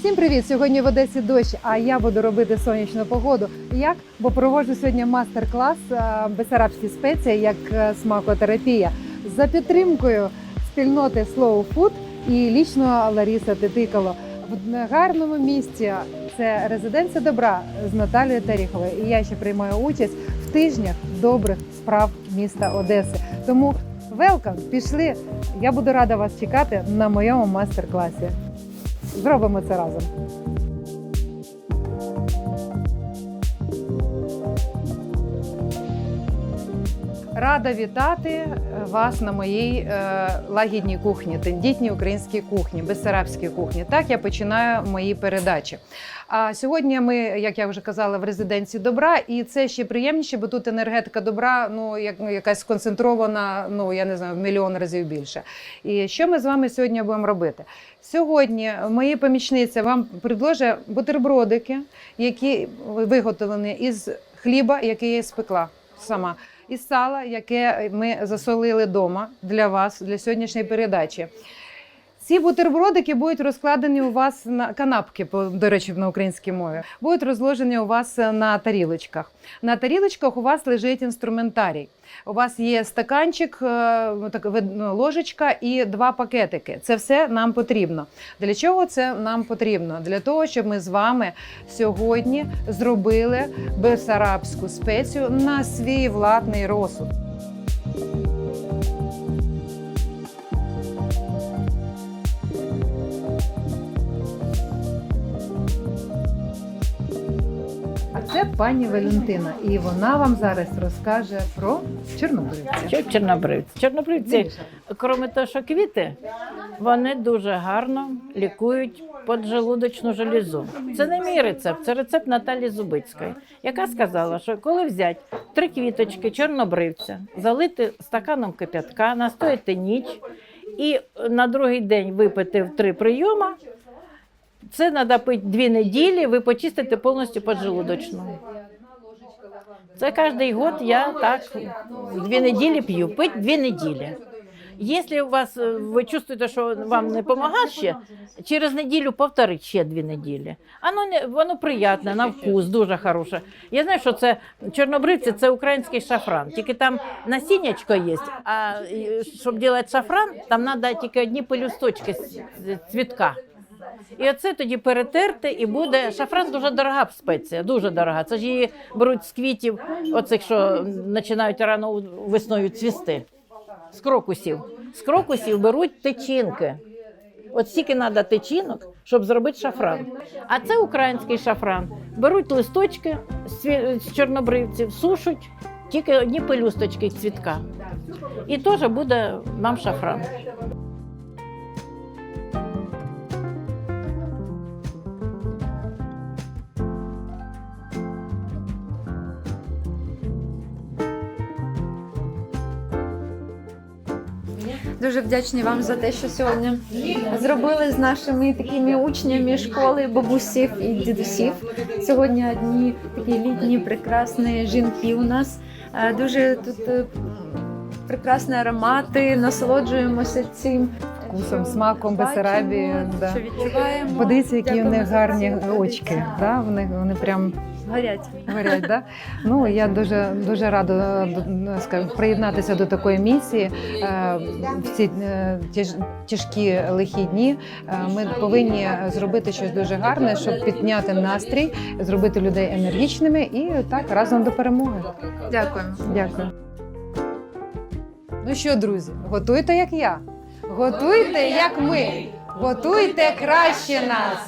Всім привіт! Сьогодні в Одесі дощ, а я буду робити сонячну погоду. Як? Бо проводжу сьогодні мастер-клас е, Бесарабські спеції як е, смакотерапія за підтримкою спільноти Slow Food і лічно Ларіса Титикало в гарному місці. Це резиденція добра з Наталією Тереховою. І я ще приймаю участь в тижнях добрих справ міста Одеси. Тому велкам, пішли. Я буду рада вас чекати на моєму мастер-класі. Зробимо це разом. Рада вітати вас на моїй е, лагідній кухні, тендітній українській кухні, безсарабській кухні. Так я починаю мої передачі. А сьогодні ми, як я вже казала, в резиденції добра, і це ще приємніше, бо тут енергетика добра, ну як якась сконцентрована, ну я не знаю, в мільйон разів більше. І що ми з вами сьогодні будемо робити? Сьогодні мої помічниці вам предложать бутербродики, які виготовлені із хліба, який я спекла сама, із сала, яке ми засолили вдома для вас для сьогоднішньої передачі. Ці бутербродики будуть розкладені у вас на канапки, до речі, на українській мові. Будуть розложені у вас на тарілочках. На тарілочках у вас лежить інструментарій. У вас є стаканчик, е, так, ну, ложечка і два пакетики. Це все нам потрібно. Для чого це нам потрібно? Для того, щоб ми з вами сьогодні зробили бесарабську спецію на свій владний розсуд. Пані Валентина, і вона вам зараз розкаже про чорнобривця. Що чорнобривці? Чорнобривці, крім того, що квіти, вони дуже гарно лікують поджелудочну железу. Це не мій рецепт, це рецепт Наталі Зубицької, яка сказала, що коли взяти три квіточки чорнобривця, залити стаканом кип'ятка, настояти ніч і на другий день випити в три прийома. Це треба пити дві неділі, ви почистите повністю поджелудочну. Це кожен год я так дві неділі п'ю, пить дві неділі. Якщо у вас е, ви чувствуєте, що вам не допомагає ще, через неділю повторіть ще дві неділі. Воно не воно приємне, на вкус, дуже хороше. Я знаю, що це чорнобривці, це український шафран. Тільки там насіннячко є. А щоб робити шафран, там треба тільки одні пелюсточки з цвітка. І оце тоді перетерти, і буде шафран дуже дорога спеція, дуже дорога. Це ж її беруть з квітів, оцих, що починають рано весною цвісти. З крокусів. З крокусів беруть течінки. От стільки треба течінок, щоб зробити шафран. А це український шафран. Беруть листочки з чорнобривців, сушать, тільки одні пелюсточки цвітка. І теж буде нам шафран. Дуже вдячні вам за те, що сьогодні зробили з нашими такими учнями школи бабусів і дідусів. Сьогодні одні такі літні прекрасні жінки у нас. Е, Дуже тут е, прекрасні аромати, насолоджуємося цим Вкусом, смаком Бесарабії. Да. відчуваємо. Подивіться, які в них гарні очки. Да? Вони, вони прям горять. горять. Да? Ну, я дуже, дуже рада е, скажімо, приєднатися до такої місії. Е, В ці е, тяжкі лихі дні ми повинні зробити щось дуже гарне, щоб підняти настрій, зробити людей енергічними і так разом до перемоги. Дякуємо. Дякую. Ну що, друзі, готуйте як я. Готуйте як ми. Готуйте краще нас.